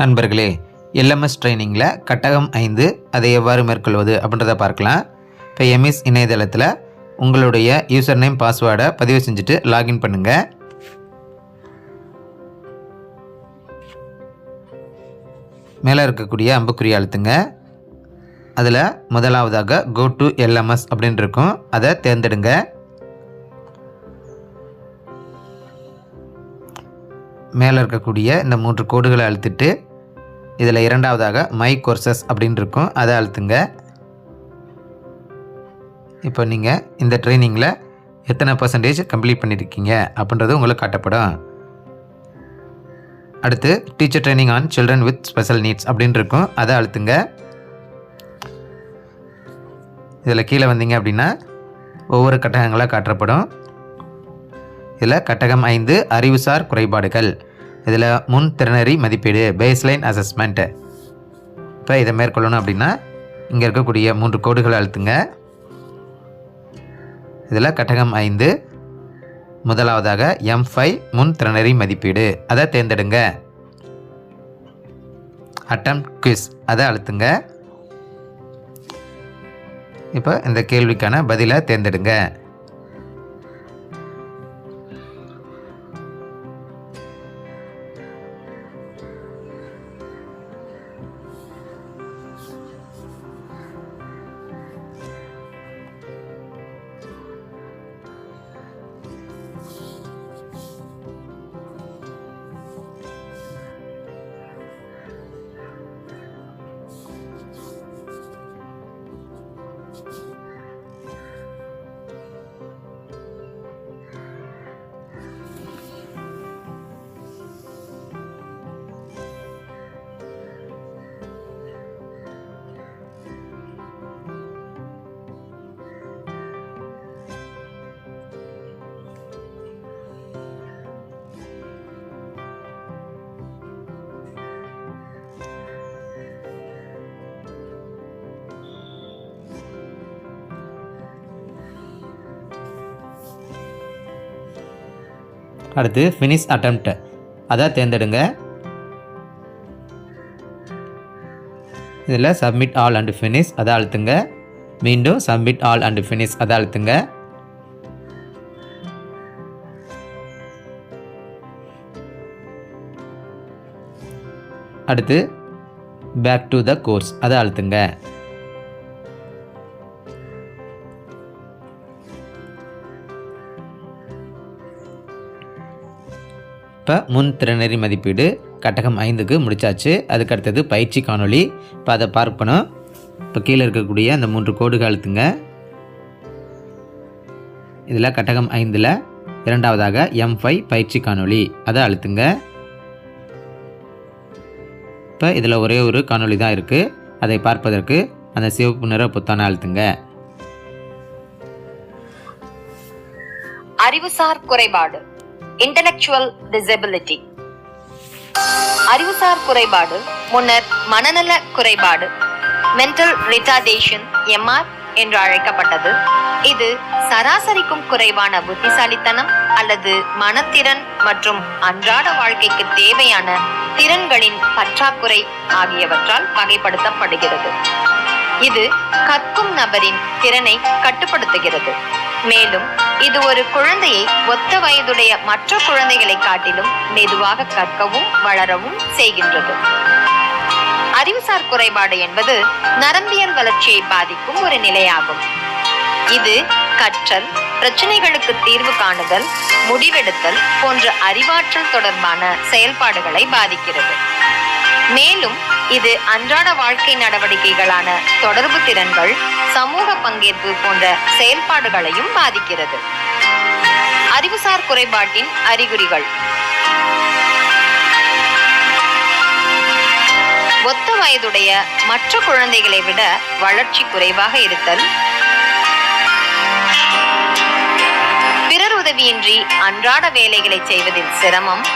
நண்பர்களே எல்எம்எஸ் ட்ரைனிங்கில் கட்டகம் ஐந்து அதை எவ்வாறு மேற்கொள்வது அப்படின்றத பார்க்கலாம். இப்போ எம்எஸ் இணையதளத்தில் உங்களுடைய யூசர் நேம் பாஸ்வேர்டை பதிவு செஞ்சுட்டு லாகின் பண்ணுங்கள் மேலே இருக்கக்கூடிய அம்புக்குறி அழுத்துங்க. அதில் முதலாவதாக கோ டு எல்எம்எஸ் அப்படின்னு இருக்கும். அதை தேர்ந்தெடுங்க. மேலே இருக்கக்கூடிய இந்த மூன்று கோடுகளை அழுத்திட்டு இதில் இரண்டாவதாக மை கோர்சஸ் அப்படின்னு இருக்கும் அதை அழுத்துங்க. இப்போ நீங்கள் இந்த ட்ரைனிங்கில் எத்தனை பர்சன்டேஜ் கம்ப்ளீட் பண்ணியிருக்கீங்க அப்படின்றது உங்களுக்கு காட்டப்படும். அடுத்து teacher training on children with special needs அப்படின்னு இருக்கும் அதை அழுத்துங்க. இதில் கீழே வந்தீங்க அப்படின்னா ஒவ்வொரு கட்டகங்களாக காட்டப்படும். இதில் கட்டகம் ஐந்து அறிவுசார் குறைபாடுகள் இதில் முன் திறனறி மதிப்பீடு பேஸ்லைன் அசஸ்மெண்ட்டு இப்போ இதை மேற்கொள்ளணும் அப்படின்னா இங்கே இருக்கக்கூடிய மூன்று கோடுகளை அழுத்துங்க. இதில் கட்டகம் ஐந்து முதலாவதாக எம் ஃபைவ் முன் திறனறி மதிப்பீடு. அதை தேர்ந்தெடுங்க. அட்டம் குவிஸ் அதை அழுத்துங்க. இப்போ இந்த கேள்விக்கான பதிலை தேர்ந்தெடுங்க. அடுத்து ஃபினிஷ் அட்டம்ப்ட் அதை தேர்ந்தெடுங்க. இதில் சப்மிட் ஆல் அண்ட் ஃபினிஷ் அதை அழுத்துங்க. மீண்டும் சப்மிட் ஆல் அண்ட் ஃபினிஷ் அதை அழுத்துங்க. அடுத்து பேக் டு த கோர்ஸ் அதை அழுத்துங்க. இப்போ முன் திறனறி மதிப்பீடு கட்டகம் ஐந்துக்கு முடிச்சாச்சு. அதுக்கு அடுத்தது பயிற்சி காணொளி. இப்போ அதை பார்க்கணும் இப்போ கீழே இருக்கக்கூடிய அந்த மூன்று கோடுகள் அழுத்துங்க. இதில் கட்டகம் ஐந்தில் இரண்டாவதாக எம் ஃபைவ் பயிற்சி காணொளி. அதை அழுத்துங்க. இப்போ இதில் ஒரே ஒரு காணொளி தான் இருக்குது அதை பார்ப்பதற்கு அந்த சிவப்பு நிற புத்தான அழுத்துங்க. அறிவுசார் குறைபாடு. இன்டலெக்சுவல் டிசபிலிட்டி அறிவுசார் குறைபாடு முன்னர் மனநல குறைபாடு மென்டல் ரிட்டார்டேஷன் எம்ஆர் என்று அழைக்கப்பட்டது. இது சராசரிக்கும் குறைவான புத்திசாலித்தனம் அல்லது மனத்திறன் மற்றும் அன்றாட வாழ்க்கைக்கு தேவையான திறன்களின் பற்றாக்குறை ஆகியவற்றால் வகைப்படுத்தப்படுகிறது. இது கற்கும் நபரின் திறனை கட்டுப்படுத்துகிறது. மேலும் இது ஒரு குழந்தையை ஒத்த வயதுடைய மற்ற குழந்தைகளை காட்டிலும் மெதுவாக கற்கவும் வளரவும் செய்கின்றது. அறிவுசார் குறைபாடு என்பது நரம்பியல் வளர்ச்சியை பாதிக்கும் ஒரு நிலையாகும். இது கற்றல் பிரச்சனைகளுக்கு தீர்வு காணுதல் முடிவெடுத்தல் போன்ற அறிவாற்றல் தொடர்பான செயல்பாடுகளை பாதிக்கிறது. மேலும் இது அன்றாட வாழ்க்கை நடவடிக்கைகளான தொடர்பு திறன்கள் சமூக பங்கேற்பு போன்ற செயல்பாடுகளையும் பாதிக்கிறது. அறிவுசார் குறைபாட்டின் அறிகுறிகள். ஒத்த வயதுடைய மற்ற குழந்தைகளை விட வளர்ச்சி குறைவாக இருத்தல் உதவியின்றி அன்றாட வேலைகளை செய்வதில் சிரமம்.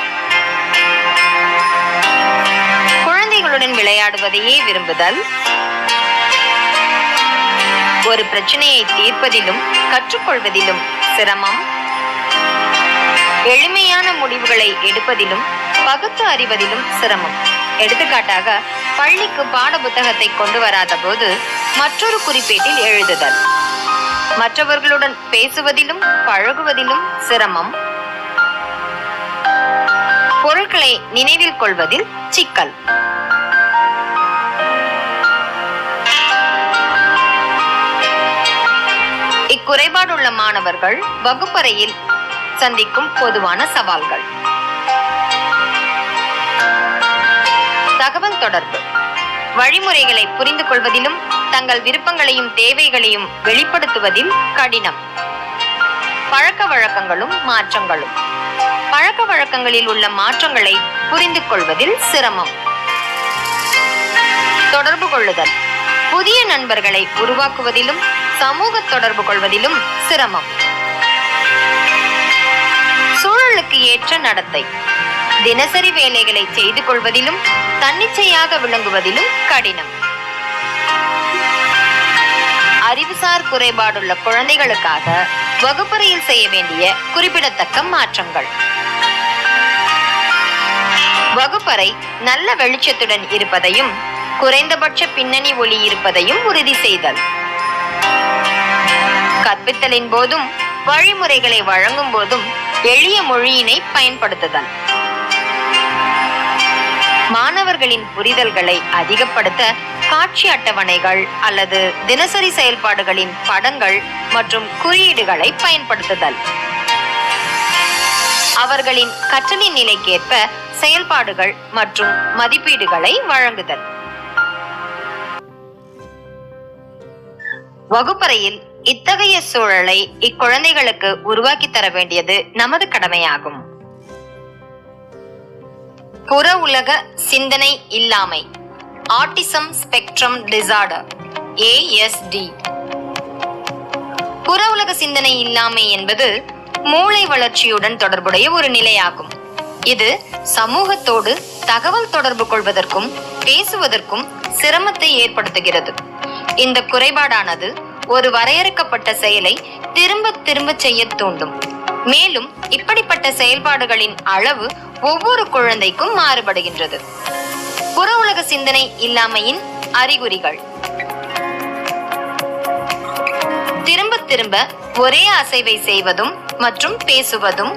குழந்தைகளுடன் விளையாடுவதையே விரும்புதல். ஒரு பிரச்சனையை தீர்ப்பதிலும் கற்றுக்கொள்வதிலும் சிரமம். எளிமையான முடிவுகளை எடுப்பதிலும் பகுத்து அறிவதிலும் சிரமம். எடுத்துக்காட்டாக பள்ளிக்கு பாட புத்தகத்தை கொண்டு வராத போது மற்றொரு குறிப்பேட்டில் எழுதுதல். மற்றவர்களுடன் பேசுவதிலும் பழகுவதிலும் சிரமம். பொருட்களை நினைவில் கொள்வதில் சிக்கல். இக்குறைபாடுள்ள மாணவர்கள் வகுப்பறையில் சந்திக்கும் பொதுவான சவால்கள். தகவல் தொடர்பு. வழிமுறைகளை புரிந்து கொள்வதிலும் தங்கள் விருப்பங்களையும் தேவைகளையும் வெளிப்படுத்துவதில் கடினம். பழக்க வழக்கங்களும் மாற்றங்களும். பழக்க வழக்கங்களில் உள்ள மாற்றங்களை புரிந்து கொள்வதில் சிரமம். தொடர்பு கொள்ளுதல். புதிய நண்பர்களை உருவாக்குவதிலும் சமூக தொடர்பு கொள்வதிலும் சிரமம். சூழலுக்கு ஏற்ற நடத்தை. தினசரி வேலைகளை செய்து கொள்வதிலும் தன்னிச்சையாக விளங்குவதிலும் கடினம். அறிவுசார் குறைபாடுள்ள குழந்தைகளுக்காக வகுப்பறையில் செய்ய வேண்டிய குறிப்பிடத்தக்க மாற்றங்கள். வகுப்பறை நல்ல வெளிச்சத்துடன் இருப்பதையும் குறைந்தபட்ச பின்னணி ஒளி இருப்பதையும் உறுதி செய்தல். கற்பித்தலின் போதும் வழிமுறைகளை வழங்கும் போதும் எளிய மொழியினை பயன்படுத்துதல். மாணவர்களின் புரிதல்களை அதிகப்படுத்த காட்சி அட்டவணைகள் அல்லது தினசரி செயல்பாடுகளின் படங்கள் மற்றும் குறியீடுகளை பயன்படுத்துதல். அவர்களின் கற்றலின் நிலைக்கேற்ப செயல்பாடுகள் மற்றும் மதிப்பீடுகளை வழங்குதல். வகுப்பறையில் இத்தகைய சூழலை இக்குழந்தைகளுக்கு உருவாக்கி தர வேண்டியது நமது கடமையாகும். புற உலக சிந்தனை இல்லாமை. ஆட்டிசம் ஸ்பெக்ட்ரம் டிசார்டர் ஏஎஸ்டி புற உலக சிந்தனை இல்லாமை என்பது மூளை வளர்ச்சியுடன் தொடர்புடைய ஒரு நிலையாகும். இது சமூகத்தோடு தகவல் தொடர்பு கொள்வதற்கும் பேசுவதற்கும் சிரமத்தை ஏற்படுத்துகிறது. இந்த குறைபாடானது ஒரு வரையறுக்கப்பட்ட செயலை திரும்ப திரும்ப செய்ய தூண்டும். மேலும் இப்படிப்பட்ட செயல்பாடுகளின் அளவு ஒவ்வொரு குழந்தைக்கும் மாறுபடுகின்றது. புற உலக சிந்தனை இல்லாமையின் அறிகுறிகள். திரும்ப திரும்ப ஒரே அசைவை செய்வதும் மற்றும் பேசுவதும்.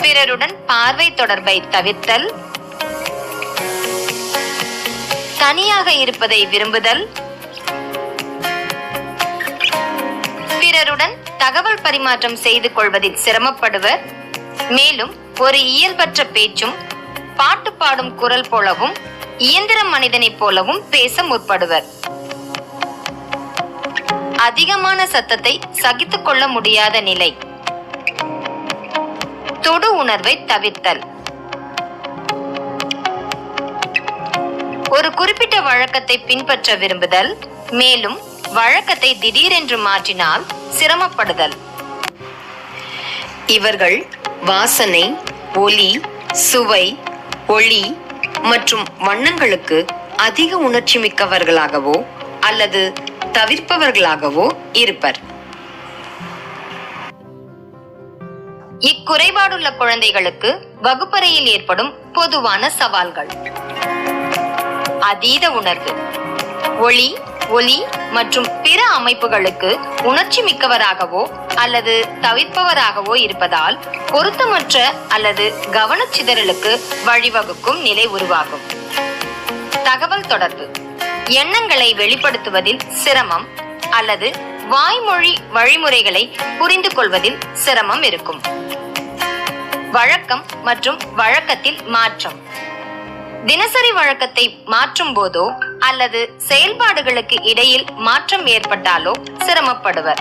பிறருடன் பார்வை தொடர்பை தவிர்த்தல். தனியாக இருப்பதை விரும்புதல். பிறருடன் தகவல் பரிமாற்றம் செய்து கொள்வதில் சிரமப்படுவர். மேலும் ஒரு இயல்பற்ற பேச்சும் பாட்டு பாடும் குரல் போலவும் இயந்திர மனிதனைப் போலவும் பேச முற்படுவர். அதிகமான சத்தத்தை சகித்துக் கொள்ள முடியாத நிலை. தொடு உணர்வை தவிர்த்தல். ஒரு குறிப்பிட்ட வழக்கத்தை பின்பற்ற விரும்புதல். மேலும் வழக்கத்தை திடீரென்று மாற்றினால் சிரமப்படுதல். இவர்கள் வாசனை ஒலி சுவை ஒளி மற்றும் வண்ணங்களுக்கு அதிக உணர்ச்சி மிக்கவர்களாகவோ அல்லது தவிர்ப்பவர்களாகவோ இருப்பர். இக்குறைபாடுள்ள குழந்தைகளுக்கு வகுப்பறையில் ஏற்படும் பொதுவான சவால்கள். அதீத உணர்வு. ஒளி ஒலி மற்றும் பிற அமைப்புகளுக்கு உணர்ச்சி மிக்கவராகவோ அல்லது தவிர்ப்பவராகவோ இருப்பதால் பொருத்தமற்ற அல்லது கவனச்சிதறலுக்கு வழிவகுக்கும் நிலை உருவாகும். தகவல் தொடர்பு. எண்ணங்களை வெளிப்படுத்துவதில் சிரமம் அல்லது வாய்மொழி வழிமுறைகளை புரிந்து கொள்வதில் சிரமம் இருக்கும். வழக்கம் மற்றும் வழக்கத்தில் மாற்றம். தினசரி வழக்கத்தை மாற்றும் போதோ அல்லது செயல்பாடுகளுக்கு இடையில் மாற்றம் ஏற்பட்டாலோ சிரமப்படுவர்.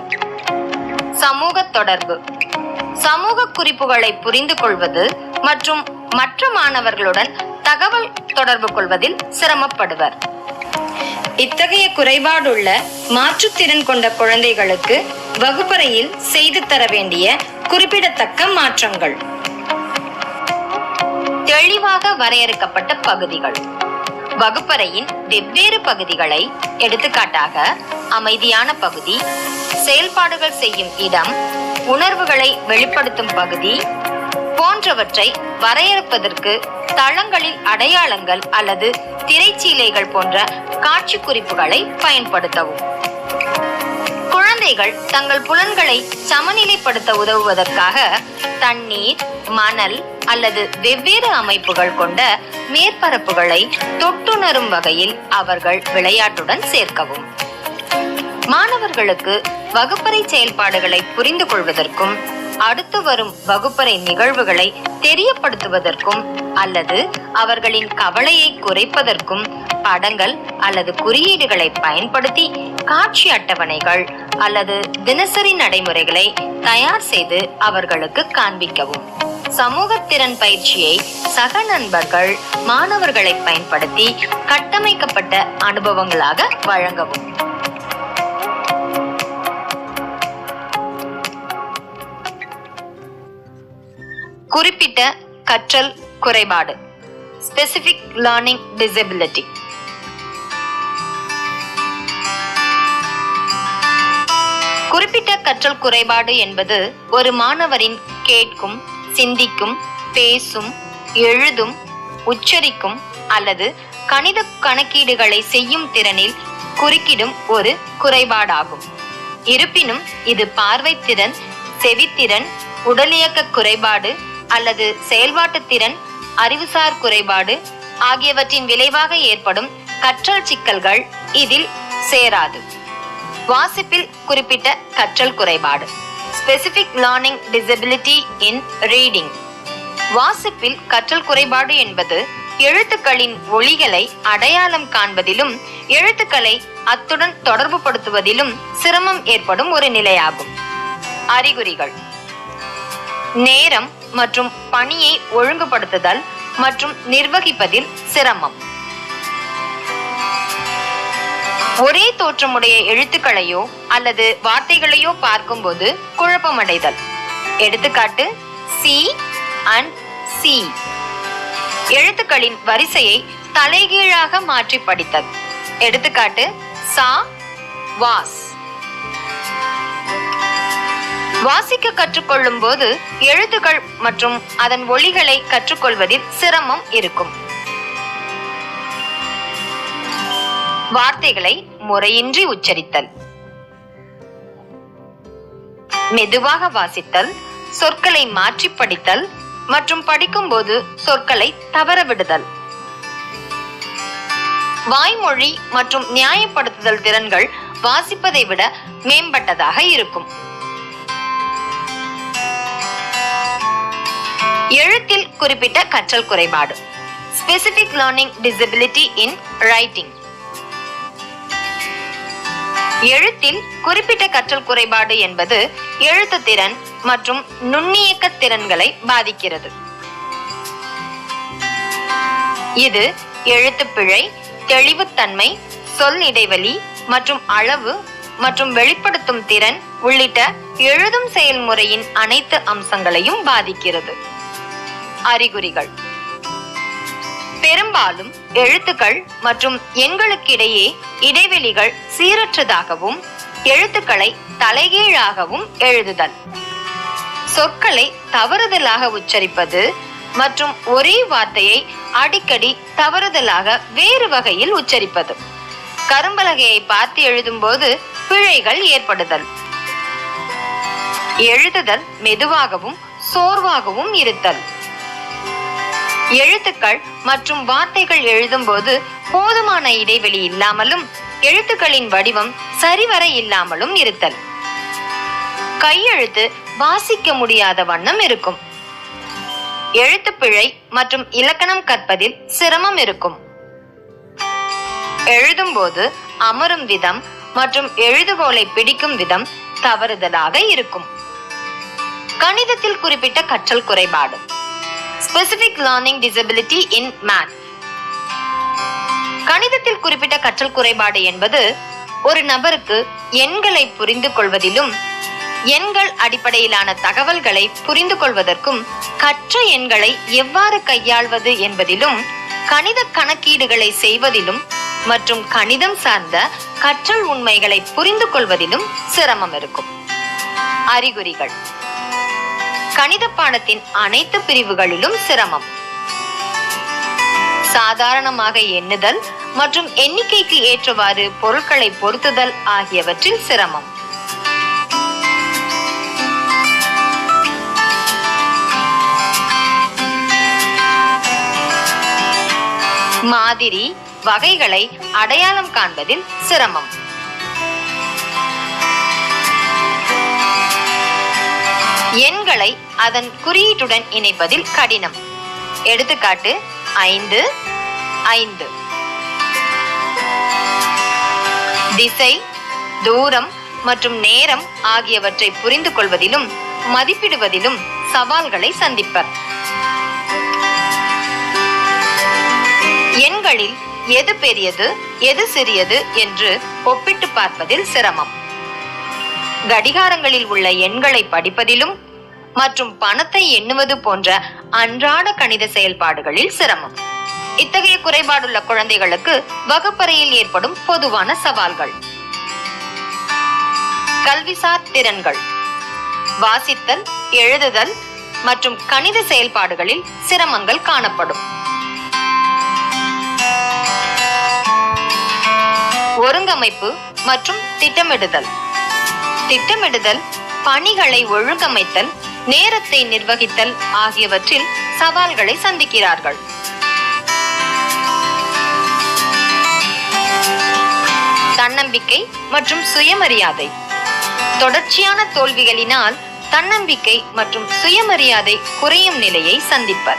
சமூக தொடர்பு. சமூக குறிப்புகளை புரிந்து கொள்வது மற்றும் மற்ற மாணவர்களுடன் தகவல் தொடர்பு கொள்வதில் சிரமப்படுவர். இத்தகைய குறைபாடுள்ள மாற்றுத்திறன் கொண்ட குழந்தைகளுக்கு வகுப்பறையில் செய்து தர வேண்டிய குறிப்பிடத்தக்க மாற்றங்கள். தெளிவாக வரையறுக்கப்பட்ட பகுதிகள். வகுப்பறையின் வெவ்வேறு பகுதிகளை எடுத்துக்காட்டாக அமைதியான பகுதி செயல்பாடுகள் செய்யும் இடம் உணர்வுகளை வெளிப்படுத்தும் பகுதி போன்றவற்றை வரையறுப்பதற்கு தளங்களில் அடையாளங்கள் அல்லது திரைச்சீலைகள் போன்ற காட்சி குறிப்புகளை பயன்படுத்தவும். குழந்தைகள் தங்கள் புலன்களை சமநிலைப்படுத்த உதவுவதற்காக தண்ணீர் மணல் அல்லது வெவ்வேறு அமைப்புகள் கொண்ட மேற்பரப்புகளை தொட்டுணரும் வகையில் அவர்கள் விளையாட்டுடன் சேர்க்கவும். மாணவர்களுக்கு வகுப்பறை செயல்பாடுகளை புரிந்து கொள்வதற்கும் அடுத்து வரும் வகுப்பறை நிகழ்வுகளை தெரியப்படுத்துவதற்கும் அல்லது அவர்களின் கவலையை குறைப்பதற்கும் படங்கள் அல்லது குறியீடுகளை பயன்படுத்தி காட்சி அட்டவணைகள் அல்லது தினசரி நடைமுறைகளை தயார் செய்து அவர்களுக்கு காண்பிக்கவும். சமூகத்திறன் பயிற்சியை சக நண்பர்கள் மாணவர்களை பயன்படுத்தி கட்டமைக்கப்பட்ட அனுபவங்களாக வழங்கவும். குறிப்பிட்ட கற்றல் குறைபாடு. ஸ்பெசிபிக் லேர்னிங் டிசபிலிட்டி குறிப்பிட்ட கற்றல் குறைபாடு என்பது ஒரு மாணவரின் கேட்கும் சிந்திக்கும் பேசும் எழுதும் உச்சரிக்கும் அல்லது கணித கணக்கீடுகளை செய்யும் திறனில் குறுக்கிடும் ஒரு குறைபாடாகும். இருப்பினும் இது பார்வைத்திறன் செவித்திறன் உடலியக்க குறைபாடு அல்லது செயல்பாட்டு திறன் அறிவுசார் குறைபாடு ஆகியவற்றின் விளைவாக ஏற்படும் கற்றல் சிக்கல்கள் இதில் சேராது. வாசிப்பில் குறிப்பிட்ட கற்றல் குறைபாடு. Specific learning disability in reading வாசிப்பில் கற்றல் குறைபாடு என்பது எழுத்துக்களின் ஒளிகளை அடையாளம் காண்பதிலும் எழுத்துக்களை அத்துடன் தொடர்பு படுத்துவதிலும் சிரமம் ஏற்படும் ஒரு நிலையாகும். அறிகுறிகள். நேரம் மற்றும் பணியை ஒழுங்குபடுத்துதல் மற்றும் நிர்வகிப்பதில் சிரமம். ஒரே தோற்றமுடைய எழுத்துக்களையோ அல்லது வார்த்தைகளையோ பார்க்கும்போது குழப்பமடைதல். எடுத்துக்காட்டு சி அண்ட் சி எழுத்துக்களின் வரிசையை தலைகீழாக மாற்றி படித்தல். எடுத்துக்காட்டு சா வாஸ். வாசிக்க கற்றுக்கொள்ளும் போது எழுத்துக்கள் மற்றும் அதன் ஒளிகளை கற்றுக்கொள்வதில் சிரமம் இருக்கும். வார்த்தைகளை முறையின்றி உச்சரித்தல். மெதுவாக வாசித்தல் சொற்களை மாற்றி படித்தல் மற்றும் படிக்கும்போது சொற்களை தவற விடுதல். வாய்மொழி மற்றும் நியாயப்படுத்துதல் திறன்கள் வாசிப்பதை விட மேம்பட்டதாக இருக்கும். எழுத்தில் குறிப்பிட்ட கற்றல் குறைபாடு. Specific learning disability in writing எழுத்தில் குறிப்பிட்ட கற்றல் குறைபாடு என்பது எழுத்து திறன் மற்றும் நுண்ணியக்க திறன்களை பாதிக்கிறது. இது எழுத்துப்பிழை தெளிவுத்தன்மை சொல் இடைவெளி மற்றும் அளவு மற்றும் வெளிப்படுத்தும் திறன் உள்ளிட்ட எழுதும் செயல்முறையின் அனைத்து அம்சங்களையும் பாதிக்கிறது. அறிகுறிகள். பெரும்பாலும் எழுத்துக்கள் மற்றும் எண்களுக்கிடையே இடைவெளிகள் சீரற்றதாகவும் எழுத்துக்களை தலைகீழாகவும் எழுதுதல். சொற்களை தவறுதலாக உச்சரிப்பது மற்றும் ஒரே வார்த்தையை அடிக்கடி தவறுதலாக வேறு வகையில் உச்சரிப்பது. கரும்பலகையை பார்த்து எழுதும்போது பிழைகள் ஏற்படுதல். எழுதுதல் மெதுவாகவும் சோர்வாகவும் இருத்தல். எழுத்துக்கள் மற்றும் வார்த்தைகள் எழுதும்போது போதுமான இடைவெளி இல்லாமலும் எழுத்துக்களின் வடிவம் சரிவர இல்லாமலும் இருத்தல். கையெழுத்து வாசிக்க முடியாத வண்ணம் இருக்கும். எழுத்துப்பிழை மற்றும் இலக்கணம் கற்பதில் சிரமம் இருக்கும். எழுதும்போது அமரும் விதம் மற்றும் எழுதுகோலை பிடிக்கும் விதம் தவறுதலாக இருக்கும். கணிதத்தில் குறிப்பிட்ட கற்றல் குறைபாடு. Specific learning disability in math கணிதத்தில் குறிப்பிட்ட கற்றல் குறைபாடு என்பது ஒரு நபருக்கு எண்களை புரிந்து கொள்வதிலும் எண்கள் அடிப்படையிலான தகவல்களை புரிந்து கொள்வதற்கும் கற்ற எண்களை எவ்வாறு கையாள்வது என்பதிலும் கணித கணக்கீடுகளை செய்வதிலும் மற்றும் கணிதம் சார்ந்த கற்றல் உண்மைகளை புரிந்து கொள்வதிலும் சிரமம் இருக்கும். அறிகுறிகள். கணித பாடத்தின் அனைத்து பிரிவுகளிலும் சிரமம். சாதாரணமாக எண்ணுதல் மற்றும் எண்ணிக்கைக்கு ஏற்றவாறு பொருட்களை பொருத்துதல் ஆகியவற்றில் சிரமம். மாதிரி வகைகளை அடையாளம் காண்பதில் சிரமம். எண்களை அதன் குறியீட்டுடன் இணைப்பதில் கடினம். எடுத்துக்காட்டு ஐந்து ஐந்து. திசை தூரம் மற்றும் நேரம் ஆகியவற்றை புரிந்து கொள்வதிலும் மதிப்பிடுவதிலும் சவால்களை சந்திப்பர். எண்களில் எது பெரியது எது சிறியது என்று ஒப்பிட்டு பார்ப்பதில் சிரமம். கடிகாரங்களில் உள்ள எண்களை படிப்பதிலும் மற்றும் பணத்தை எண்ணுவது போன்ற அன்றாட கணித செயல்பாடுகளில் சிரமம். இத்தகைய குறைபாடுள்ள குழந்தைகளுக்கு வகுப்பறையில் ஏற்படும் பொதுவான சவால்கள். கல்விசார் திறன்கள் வாசித்தல் எழுதுதல் மற்றும் கணித செயல்பாடுகளில் சிரமங்கள் காணப்படும். ஒருங்கமைப்பு மற்றும் திட்டமிடுதல். திட்டமிடுதல் பணிகளை ஒழுங்கமைத்தல் நேரத்தை நிர்வகித்தல் ஆகியவற்றில் சவால்களை சந்திக்கிறார்கள். தன்னம்பிக்கை மற்றும் சுயமரியாதை. தொடர்ச்சியான தோல்விகளினால் தன்னம்பிக்கை மற்றும் சுயமரியாதை குறையும் நிலையை சந்திப்பர்.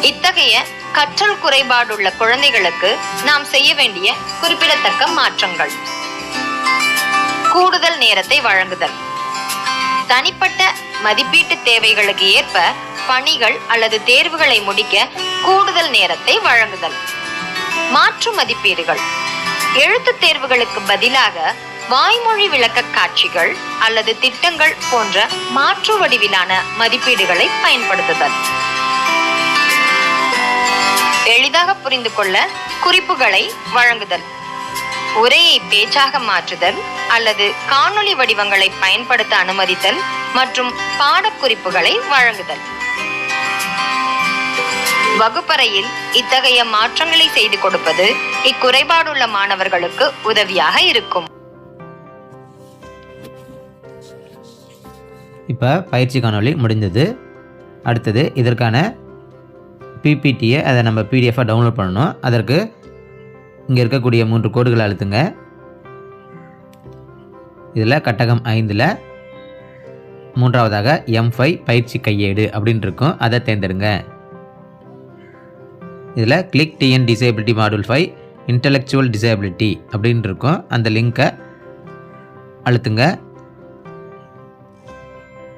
இத்தகைய கற்றல் குறைபாடுள்ள குழந்தைகளுக்கு நாம் செய்ய வேண்டிய குறிப்பிடத்தக்க மாற்றங்கள். கூடுதல் நேரத்தை வழங்குதல். தனிப்பட்ட மதிப்பீட்டு தேவைகளுக்கு ஏற்ப பணிகள் அல்லது தேர்வுகளை முடிக்க கூடுதல் நேரத்தை வழங்குதல். மாற்று மதிப்பீடுகள். எழுத்துத் தேர்வுகளுக்கு பதிலாக வாய்மொழி விளக்க காட்சிகள் அல்லது திட்டங்கள் போன்ற மாற்று வடிவிலான மதிப்பீடுகளை பயன்படுத்துதல். எளிதாக புரிந்து கொள்ள குறிப்புகளை வழங்குதல். உரையை பேச்சாக மாற்றுதல் அல்லது காணொளி வடிவங்களை பயன்படுத்த அனுமதித்தல் மற்றும் பாடக்குறிப்புகளை வழங்குதல். வகுப்பறையில் இத்தகைய மாற்றங்களை செய்து கொடுப்பது இக்குறைபாடுள்ள மாணவர்களுக்கு உதவியாக இருக்கும். இப்போ பயிற்சி காணொளி முடிந்தது. அடுத்தது இதற்கான பிபிடியை அதை நம்ம பிடிஎஃபாக டவுன்லோட் பண்ணணும். அதற்கு இங்கே இருக்கக்கூடிய மூன்று கோடுகளை அழுத்துங்க. இதில் கட்டகம் ஐந்தில் மூன்றாவதாக எம் ஃபைவ் பயிற்சி கையேடு அப்படின்னு இருக்கும். அதை தேர்ந்தெடுங்க. இதில் click TN disability module five intellectual disability அப்படின்னு இருக்கும். அந்த லிங்க்கை அழுத்துங்க.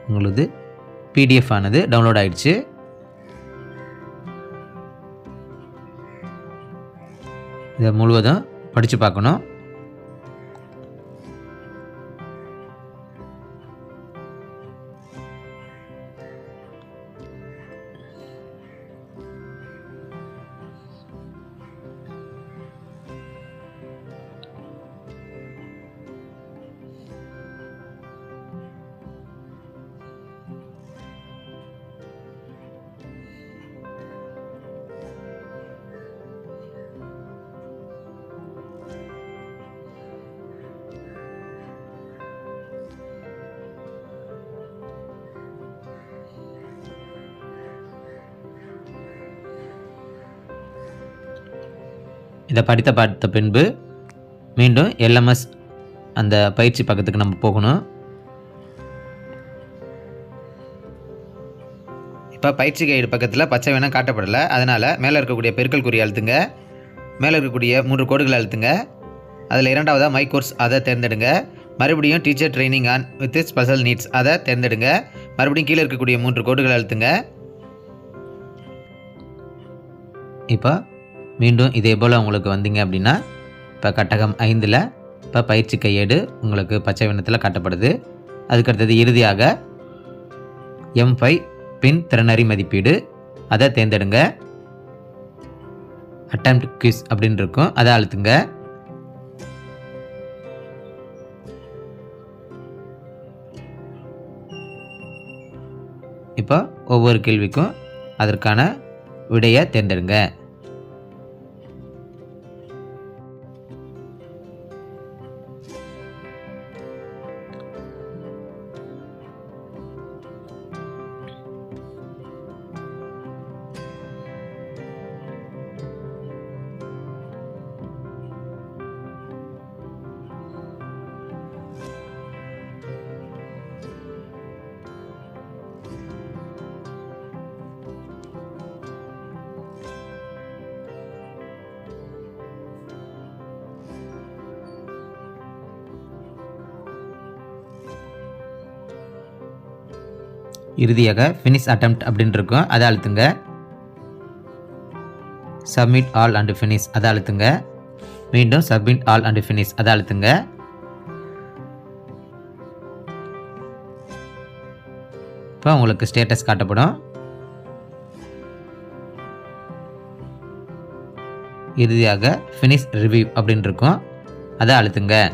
உங்களது பிடிஎஃப் ஆனது டவுன்லோட் ஆகிடுச்சு இதை முழுவதும் படித்து பார்க்கணும். இதை படித்த பார்த்த பின்பு மீண்டும் எல்எம்எஸ் அந்த பயிற்சி பக்கத்துக்கு நம்ம போகணும். இப்போ பயிற்சி கைடு பக்கத்தில் பச்சை வேணால் காட்டப்படலை. அதனால் மேலே இருக்கக்கூடிய பெருக்கல் குறி அழுத்துங்க. மேலே இருக்கக்கூடிய மூன்று கோடுகளை அழுத்துங்க. அதில் இரண்டாவதாக மை கோர்ஸ் அதை தேர்ந்தெடுங்க. மறுபடியும் teacher training on with special needs அதை தேர்ந்தெடுங்க. மறுபடியும் கீழே இருக்கக்கூடிய மூன்று கோடுகளை அழுத்துங்க. இப்போ மீண்டும் இதே போல் உங்களுக்கு வந்தீங்க அப்படின்னா இப்போ கட்டகம் ஐந்தில் இப்போ பயிற்சி கையேடு உங்களுக்கு பச்சை வண்ணத்தில் காட்டப்படுது. அதுக்கடுத்தது இறுதியாக எம் ஃபை பின் திறனறி மதிப்பீடு. அதை தேர்ந்தெடுங்க. அட்டம்ப்ட் குவிஸ் அப்படின்னு இருக்கும். அதை அழுத்துங்க. இப்போ ஒவ்வொரு கேள்விக்கும் அதற்கான விடையை தேர்ந்தெடுங்க. இறுதியாக ஃபினிஷ் அட்டம் அப்படின்னு இருக்கும் அதை அழுத்துங்க. சப்மிட் ஆல் அண்டு ஃபினிஷ் அதை அழுத்துங்க. மீண்டும் சப்மிட் ஆல் அண்ட் ஃபினிஷ் அதை அழுத்துங்க. இப்போ உங்களுக்கு ஸ்டேட்டஸ் காட்டப்படும். இறுதியாக ஃபினிஷ் ரிவ்யூ அப்படின்னு இருக்கும் அதை அழுத்துங்க.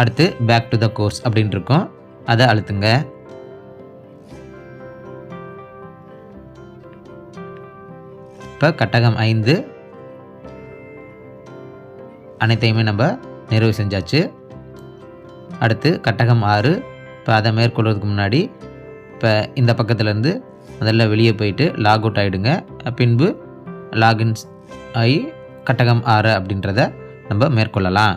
அடுத்து பேக் டு த கோர்ஸ் அப்படின்னு இருக்கும் அதை அழுத்துங்க. இப்போ கட்டகம் ஐந்து. அனைத்தையுமே நம்ம நிறைவு செஞ்சாச்சு. அடுத்து கட்டகம் ஆறு. இப்போ அதை மேற்கொள்வதுக்கு முன்னாடி இப்போ இந்த பக்கத்துலேருந்து முதல்ல வெளியே போயிட்டு லாக் அவுட் ஆகிடுங்க பின்பு லாகின்ஸ் ஆகி கட்டகம் ஆறு அப்படின்றத நம்ம மேற்கொள்ளலாம்.